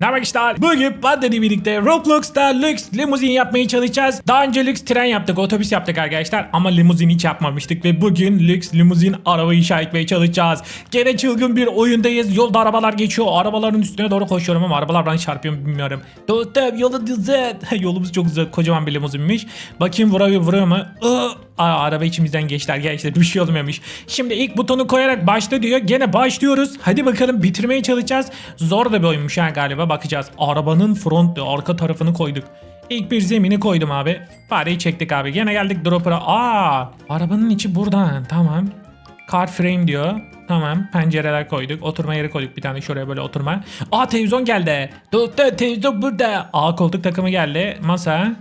Ne arkadaşlar? Bugün Banda'yla birlikte Roblox'ta lüks limuzin yapmaya çalışacağız. Daha önce lüks tren yaptık, otobüs yaptık arkadaşlar ama limuzin hiç yapmamıştık ve bugün lüks limuzin araba inşa etmeye çalışacağız. Gene çılgın bir oyundayız. Yolda arabalar geçiyor. Arabaların üstüne doğru koşuyorum ama arabalar bana çarpıyor mu bilmiyorum. Dostum yolu güzel. Yolumuz çok güzel. Kocaman bir limuzinmiş. Bakayım vuruyor vuruyor mu? Aa, araba içimizden geçti arkadaşlar. Bir şey olmuyormuş. Şimdi ilk butonu koyarak başla diyor. Gene başlıyoruz. Hadi bakalım bitirmeye çalışacağız. Zor da bir oyunmuş ha galiba. Bakacağız. Arabanın front arka tarafını koyduk. İlk bir zemini koydum abi. Fareyi çektik abi. Gene geldik dropper'a. Aa, arabanın içi buradan. Tamam. Car frame diyor. Tamam. Pencereler koyduk. Oturma yeri koyduk. Bir tane şuraya böyle oturma. Aa televizyon geldi. Dostum televizyon burada. Aa koltuk takımı geldi. Masa.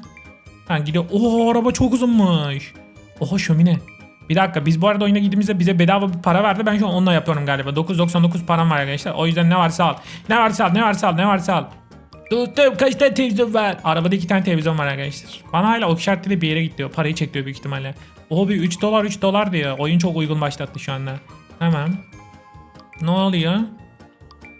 Ha gidiyor. Oo araba çok uzunmuş. Oha şömine. Bir dakika biz bu arada oyuna gittiğimizde bize bedava bir para verdi. Ben şu an onunla yapıyorum galiba. 9.99 param var arkadaşlar. O yüzden ne varsa al. Ne varsa al, ne varsa al, ne varsa al. Dostum kaç tane televizyon var? Arabada iki tane televizyon var arkadaşlar. Bana hala o işaretli bir yere git diyor. Parayı çek diyor büyük ihtimalle. O bir 3 dolar 3 dolar diyor. Oyun çok uygun başlattı şu anda. Tamam. Ne oluyor?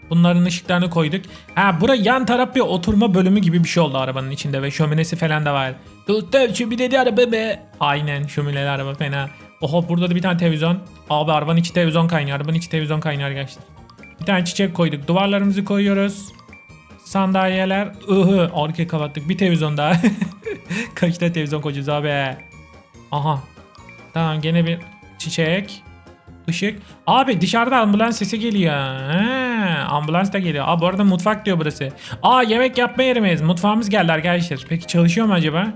Bunların ışıklarını koyduk. Ha bura yan taraf bir oturma bölümü gibi bir şey oldu arabanın içinde ve şöminesi falan da var. Dostum şömineli araba be. Aynen şömineli araba fena. Oho burada da bir tane televizyon. Abi arabanın içi televizyon kaynıyor. Arabanın içi televizyon kaynıyor arkadaşlar. Bir tane çiçek koyduk. Duvarlarımızı koyuyoruz. Sandalyeler. Ihı. Arkaya kapattık. Bir televizyon daha. Kaç tane televizyon koyacağız abi. Aha. Tamam gene bir çiçek. Işık. Abi dışarıda ambulans sesi geliyor. He, ambulans da geliyor. Aa bu arada mutfak diyor burası. Aa yemek yapma yerimiz. Mutfağımız geldi arkadaşlar. Peki çalışıyor mu acaba?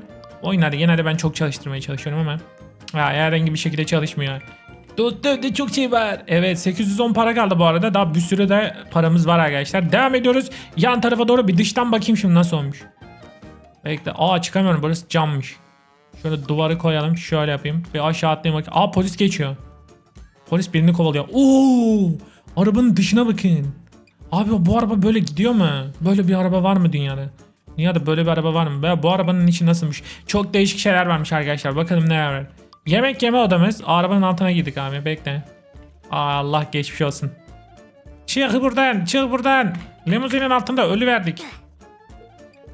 Oyunlarda genelde ben çok çalıştırmaya çalışıyorum ama. Ha, herhangi bir şekilde çalışmıyor. Dostum çok şey var. Evet 810 para kaldı bu arada. Daha bir sürü de paramız var arkadaşlar. Devam ediyoruz. Yan tarafa doğru bir dıştan bakayım şimdi nasıl olmuş. Bekle. Aa çıkamıyorum. Burası cammış. Şöyle duvarı koyalım. Şöyle yapayım. Bir aşağı atlayayım bakayım. Aa polis geçiyor. Polis birini kovalıyor. Oo! Arabanın dışına bakın. Abi bu araba böyle gidiyor mu? Böyle bir araba var mı dünyada? Dünyada böyle bir araba var mı? Be, bu arabanın içi nasılmış? Çok değişik şeyler varmış arkadaşlar. Bakalım ne var. Yemek yeme odamız. Arabanın altına girdik abi. Bekle. Allah geçmiş olsun. Çık buradan. Çık buradan. Limuzinin altında ölü verdik.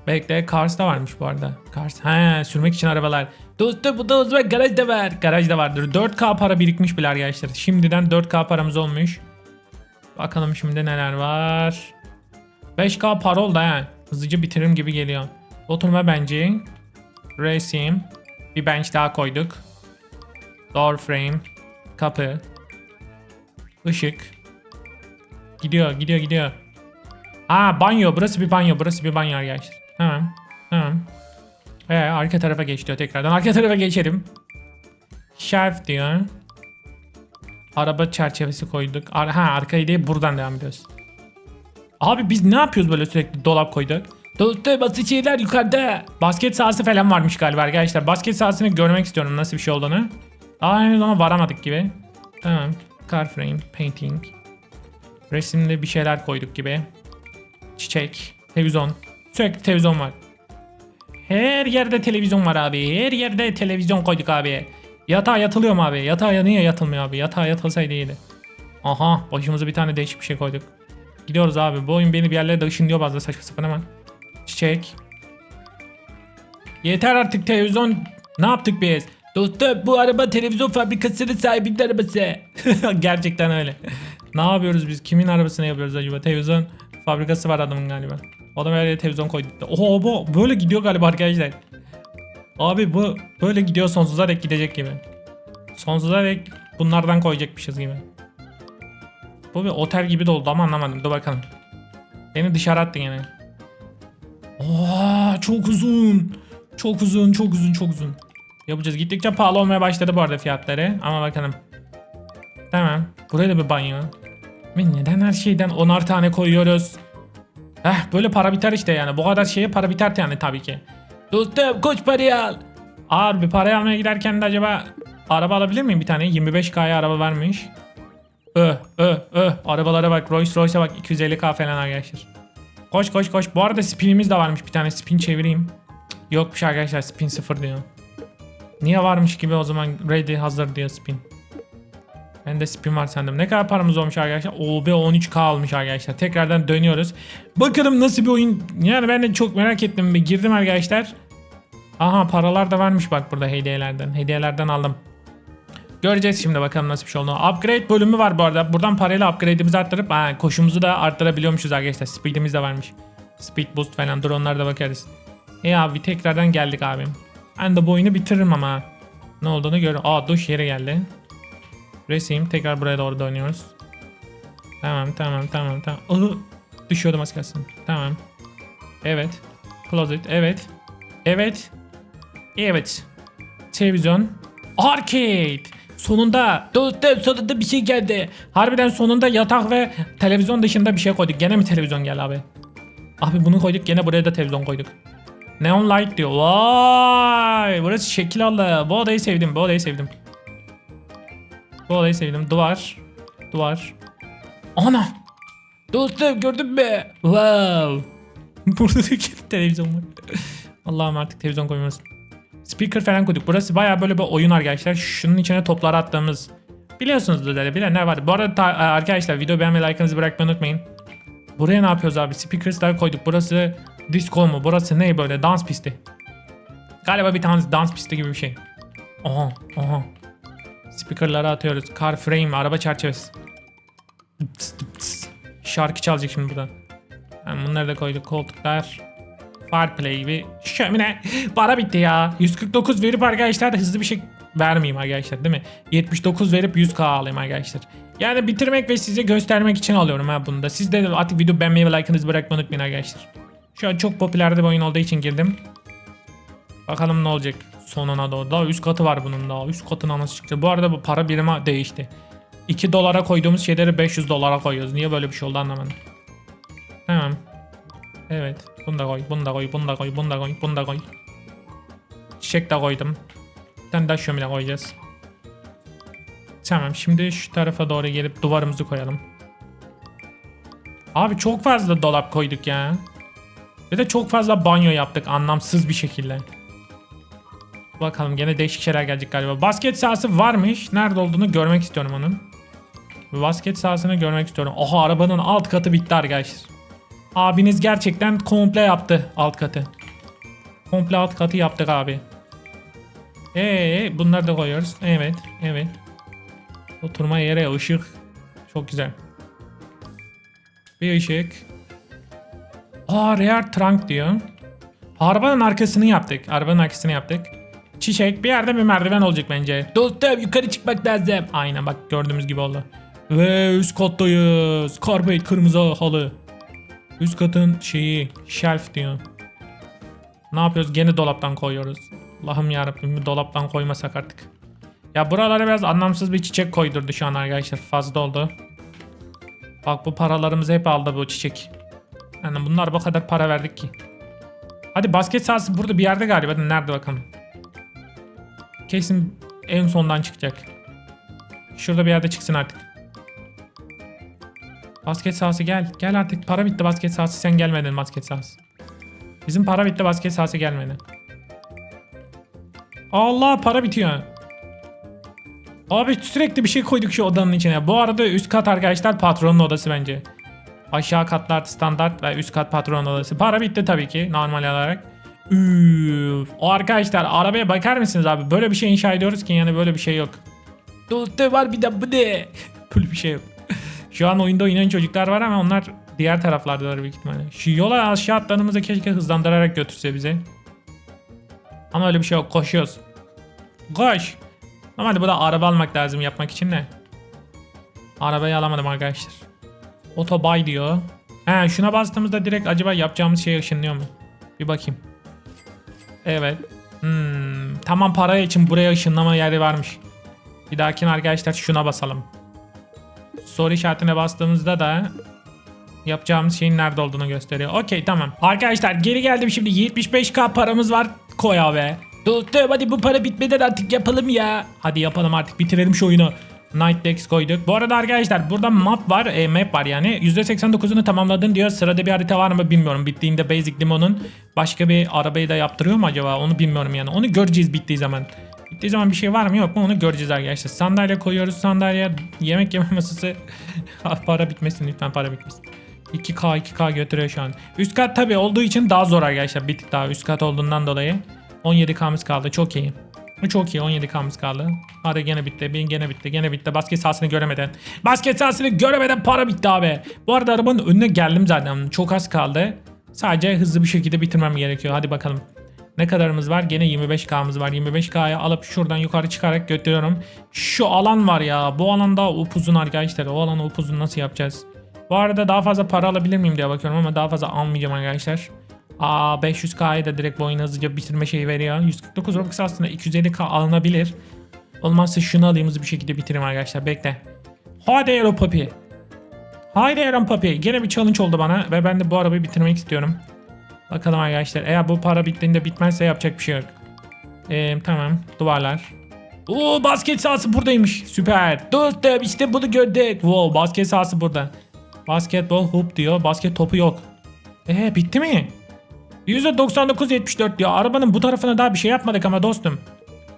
Bekle Cars da varmış bu arada. Cars. He sürmek için arabalar. Dostum bu da o zaman garaj da var. Garaj da vardır. 4K para birikmiş bile arkadaşlar. Şimdiden 4K paramız olmuş. Bakalım şimdi neler var. 5K para oldu ha. Hızlıca bitiririm gibi geliyor. Oturma bence. Racing. Bir bench daha koyduk. Door frame. Kapı. Işık. Gidiyor gidiyor gidiyor. Aa banyo. Burası bir banyo. Burası bir banyo arkadaşlar. Tamam. Tamam. Ee, arka tarafa geç diyor tekrardan. Arka tarafa geçelim. Shelf diyor. Araba çerçevesi koyduk. Ar ha arkayı değil buradan devam ediyoruz. Abi biz ne yapıyoruz böyle sürekli dolap koyduk? Dostum basit şeyler yukarıda. Basket sahası falan varmış galiba arkadaşlar. Basket sahasını görmek istiyorum nasıl bir şey olduğunu. Aa henüz ona varamadık gibi. Tamam. Car frame, painting. Resimde bir şeyler koyduk gibi. Çiçek, televizyon. Sürekli televizyon var. Her yerde televizyon var abi. Her yerde televizyon koyduk abi. Yatağa yatılıyor mu abi? Yatağa niye yatılmıyor abi? Yatağa yatılsaydı iyiydi. Aha başımıza bir tane değişik bir şey koyduk. Gidiyoruz abi. Bu oyun beni bir yerlere de ışınlıyor bazen saçma sapan ama. Çiçek. Yeter artık televizyon. Ne yaptık biz? Dostum bu araba televizyon fabrikasının sahibinin arabası. Gerçekten öyle. ne yapıyoruz biz? Kimin arabasını yapıyoruz acaba? Televizyon fabrikası var adamın galiba. Adam yere televizyon koydu. Oho bu böyle gidiyor galiba arkadaşlar. Abi bu böyle gidiyor sonsuza dek gidecek gibi. Sonsuza dek bunlardan koyacakmışız gibi. Bu bir otel gibi de oldu ama anlamadım. Dur bakalım. Beni dışarı attın yine. Oha çok uzun. Çok uzun, çok uzun, çok uzun. Yapacağız. Gittikçe pahalı olmaya başladı bu arada fiyatları. Ama bakalım. Tamam. Buraya da bir banyo. Ve neden her şeyden onar tane koyuyoruz? Heh böyle para biter işte yani. Bu kadar şeye para biter yani tabii ki. Dostum koç parayı al. Ağır bir parayı almaya giderken de acaba araba alabilir miyim bir tane? 25k'ya araba vermiş. Öh öh öh. Arabalara bak. Rolls Royce'a bak. 250k falan arkadaşlar. Koş koş koş. Bu arada spinimiz de varmış bir tane. Spin çevireyim. Yokmuş arkadaşlar. Spin 0 diyor. Niye varmış gibi o zaman ready hazır diyor spin. Ben de spin var sandım. Ne kadar paramız olmuş arkadaşlar? OB 13k almış arkadaşlar. Tekrardan dönüyoruz. Bakalım nasıl bir oyun. Yani ben de çok merak ettim. Bir girdim arkadaşlar. Aha paralar da varmış bak burada hediyelerden. Hediyelerden aldım. Göreceğiz şimdi bakalım nasıl bir şey olduğunu. Upgrade bölümü var bu arada. Buradan parayla upgrade'imizi arttırıp ha, koşumuzu da arttırabiliyormuşuz arkadaşlar. Speed'imiz de varmış. Speed boost falan dur onlara da bakarız. E abi tekrardan geldik abim. Ben de bu oyunu bitiririm ama. Ne olduğunu gör. Aa duş yeri geldi. Resim tekrar buraya doğru dönüyoruz. Tamam tamam tamam tamam. Iı, düşüyordum az kalsın. Tamam. Evet. Closet evet. Evet. Evet. Televizyon. Arcade. Sonunda. Dostum sonunda bir şey geldi. Harbiden sonunda yatak ve televizyon dışında bir şey koyduk. Gene mi televizyon geldi abi? Abi bunu koyduk gene buraya da televizyon koyduk. Neon light diyor. Vay! Burası şekil aldı. Bu odayı sevdim. Bu odayı sevdim. Bu odayı sevdim. Duvar. Duvar. Ana! Dostum gördün mü? Wow! Burada da televizyon var. Allah'ım artık televizyon koymalısın. Speaker falan koyduk. Burası baya böyle bir oyun arkadaşlar. Şunun içine toplar attığımız. Biliyorsunuz da bilenler var. Bu arada ta- arkadaşlar video beğenmeyi like'ınızı bırakmayı unutmayın. Buraya ne yapıyoruz abi? Speakers'lar koyduk. Burası disco mu? Burası ne böyle? Dans pisti. Galiba bir tane dans pisti gibi bir şey. Aha, aha. Speaker'ları atıyoruz. Car frame, araba çerçevesi. Tıs. Şarkı çalacak şimdi burada. Yani bunları da koyduk. Koltuklar. Fireplay bir şömine. Para bitti ya. 149 verip arkadaşlar da hızlı bir şey vermeyeyim arkadaşlar değil mi? 79 verip 100k alayım arkadaşlar. Yani bitirmek ve size göstermek için alıyorum ha bunu da. Siz de artık video beğenmeyi ve like'ınızı bırakmayı unutmayın arkadaşlar. Şu an çok popüler bir oyun olduğu için girdim. Bakalım ne olacak sonuna doğru. Daha üst katı var bunun daha. Üst katına nasıl çıkacak? Bu arada bu para birimi değişti. 2 dolara koyduğumuz şeyleri 500 dolara koyuyoruz. Niye böyle bir şey oldu anlamadım. Tamam. Evet. Bunu da koy, bunu da koy, bunu da koy, bunu da koy, bunu da koy. Çiçek de koydum. Bir tane daha şömine koyacağız. Tamam şimdi şu tarafa doğru gelip duvarımızı koyalım. Abi çok fazla dolap koyduk ya. Ve de çok fazla banyo yaptık anlamsız bir şekilde. Bakalım gene değişik şeyler gelecek galiba. Basket sahası varmış. Nerede olduğunu görmek istiyorum onun. Basket sahasını görmek istiyorum. Oha arabanın alt katı bitti arkadaşlar. Abiniz gerçekten komple yaptı alt katı. Komple alt katı yaptık abi. Ee, bunları da koyuyoruz. Evet, evet. Oturma yere ışık. Çok güzel. Bir ışık. Aa, rear trunk diyor. Arabanın arkasını yaptık. Arabanın arkasını yaptık. Çiçek bir yerde bir merdiven olacak bence. Dostum yukarı çıkmak lazım. Aynen bak gördüğümüz gibi oldu. Ve üst kattayız. Carpet kırmızı halı. Üst katın şeyi shelf diyor. Ne yapıyoruz? Gene dolaptan koyuyoruz. Allah'ım yarabbim dolaptan koymasak artık. Ya buralara biraz anlamsız bir çiçek koydurdu şu an arkadaşlar. Fazla oldu. Bak bu paralarımızı hep aldı bu çiçek. Yani bunlar bu kadar para verdik ki. Hadi basket sahası burada bir yerde galiba. Nerede bakalım. Kesin en sondan çıkacak. Şurada bir yerde çıksın artık. Basket sahası gel. Gel artık. Para bitti basket sahası. Sen gelmedin basket sahası. Bizim para bitti basket sahası gelmedi. Allah para bitiyor. Abi sürekli bir şey koyduk şu odanın içine. Bu arada üst kat arkadaşlar patronun odası bence. Aşağı katlar standart ve üst kat patronun odası. Para bitti tabii ki normal olarak. Üf. O arkadaşlar arabaya bakar mısınız abi? Böyle bir şey inşa ediyoruz ki yani böyle bir şey yok. Dostu var bir de bu ne? Böyle bir şey yok. Şu an oyunda oynayan çocuklar var ama onlar diğer taraflardalar büyük ihtimalle. Şu yola aşağı atlarımızı keşke hızlandırarak götürse bize. Ama öyle bir şey yok. Koşuyoruz. Koş. Normalde burada araba almak lazım yapmak için de. Arabayı alamadım arkadaşlar. Otobay diyor. He şuna bastığımızda direkt acaba yapacağımız şey ışınlıyor mu? Bir bakayım. Evet. Hmm, tamam para için buraya ışınlama yeri varmış. Bir dahakine arkadaşlar şuna basalım. Soru işaretine bastığımızda da yapacağımız şeyin nerede olduğunu gösteriyor. Okey tamam. Arkadaşlar geri geldim şimdi 75k paramız var. Koy abi. Dostum hadi bu para bitmeden artık yapalım ya. Hadi yapalım artık bitirelim şu oyunu. Night Dex koyduk. Bu arada arkadaşlar burada map var. E, map var yani. %89'unu tamamladın diyor. Sırada bir harita var mı bilmiyorum. Bittiğinde Basic Limon'un başka bir arabayı da yaptırıyor mu acaba? Onu bilmiyorum yani. Onu göreceğiz bittiği zaman. Bittiği zaman bir şey var mı yok mu onu göreceğiz arkadaşlar. Sandalye koyuyoruz sandalye. Yemek yeme masası. para bitmesin lütfen para bitmesin. 2K 2K götürüyor şu an. Üst kat tabi olduğu için daha zor arkadaşlar. Bir tık daha üst kat olduğundan dolayı. 17K'mız kaldı çok iyi. Çok iyi 17K'mız kaldı. Hadi gene bitti. Bin gene bitti. Gene bitti. Basket sahasını göremeden. Basket sahasını göremeden para bitti abi. Bu arada arabanın önüne geldim zaten. Çok az kaldı. Sadece hızlı bir şekilde bitirmem gerekiyor. Hadi bakalım. Ne kadarımız var? Gene 25K'mız var. 25K'ya alıp şuradan yukarı çıkarak götürüyorum. Şu alan var ya. Bu alanda upuzun arkadaşlar. O alanı upuzun nasıl yapacağız? Bu arada daha fazla para alabilir miyim diye bakıyorum ama daha fazla almayacağım arkadaşlar. Aa 500K'yı da direkt bu oyunu hızlıca bitirme şeyi veriyor. 149 Robux aslında 250K alınabilir. Olmazsa şunu alayım hızlı bir şekilde bitireyim arkadaşlar. Bekle. Hadi Aero Papi. Haydi Aaron Papi. Gene bir challenge oldu bana ve ben de bu arabayı bitirmek istiyorum. Bakalım arkadaşlar. Eğer bu para bittiğinde bitmezse yapacak bir şey yok. Ee, tamam. Duvarlar. Oo basket sahası buradaymış. Süper. Dostum işte bunu gördük. Wow basket sahası burada. Basketbol hoop diyor. Basket topu yok. Ee bitti mi? %99.74 diyor. Arabanın bu tarafına daha bir şey yapmadık ama dostum.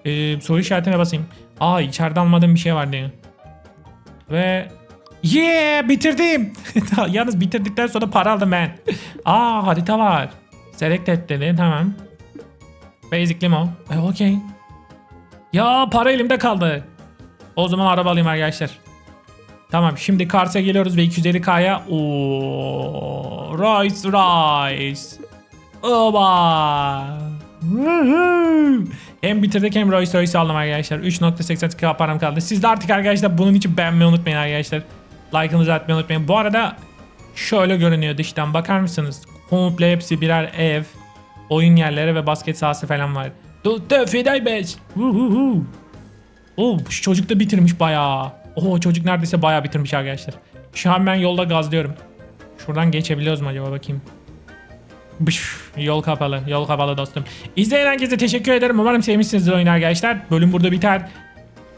Ee, soru işaretine basayım. Aa içeride almadığım bir şey var diyor. Ve Yeah bitirdim. Yalnız bitirdikten sonra para aldım ben. Aa harita var. Select et dedi tamam. Basic limo. E okey. Ya para elimde kaldı. O zaman araba alayım arkadaşlar. Tamam şimdi Kars'a geliyoruz ve 250K'ya. Ooo. Rice Rice. Oba. Hem bitirdik hem Rolls Royce aldım arkadaşlar. 3.82k param kaldı. Siz de artık arkadaşlar bunun için beğenmeyi unutmayın arkadaşlar. Like'ınızı atmayı unutmayın. Bu arada şöyle görünüyor dıştan bakar mısınız? Komple hepsi birer ev, oyun yerleri ve basket sahası falan var. Tuttu Fiday Beş. Oo çocuk da bitirmiş bayağı. Oo çocuk neredeyse bayağı bitirmiş arkadaşlar. Şu an ben yolda gazlıyorum. Şuradan geçebiliyoruz mu acaba bakayım. Bış, yol kapalı. Yol kapalı dostum. İzleyen herkese teşekkür ederim. Umarım sevmişsinizdir oyunu arkadaşlar. Bölüm burada biter.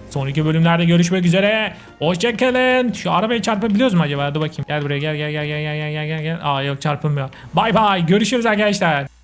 Sonraki bölümlerde görüşmek üzere. Hoşçakalın. Şu arabayı çarpabiliyoruz mu acaba? Hadi bakayım. Gel buraya gel gel gel gel gel gel gel. Aa yok çarpılmıyor. Bay bay. Görüşürüz arkadaşlar.